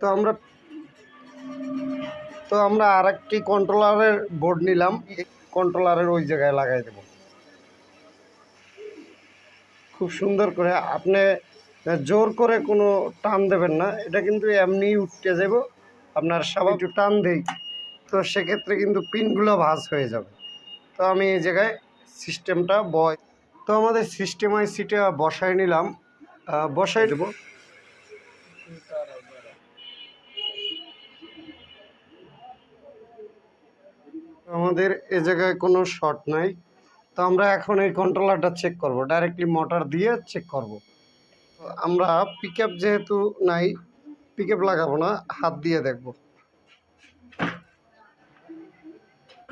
তো আমরা তো আমরা আরেকটি কন্ট্রোলারের বোর্ড নিলাম। কন্ট্রোলারের ওই জায়গায় লাগাই দেব। খুব সুন্দর করে আপনি জোর করে কোনো টান দেবেন না। এটা কিন্তু এমনি উঠতে যাব। আপনার সবাই একটু টান দেই। তো সেক্ষেত্রে কিন্তু পিনগুলো ভাজ হয়ে যাবে। তো আমি এই জায়গায় সিস্টেমটা বয় তো আমাদের সিস্টেম আইসিটা বসাই নিলাম। বসাই দেবো। আমাদের এ জায়গায় কোনো শর্ট নাই। তো আমরা এখন এই কন্ট্রোলারটা চেক করব ডাইরেক্টলি মোটর দিয়ে চেক করব। আমরা পিক যেহেতু নাই পিক লাগাবো না হাত দিয়ে দেখব।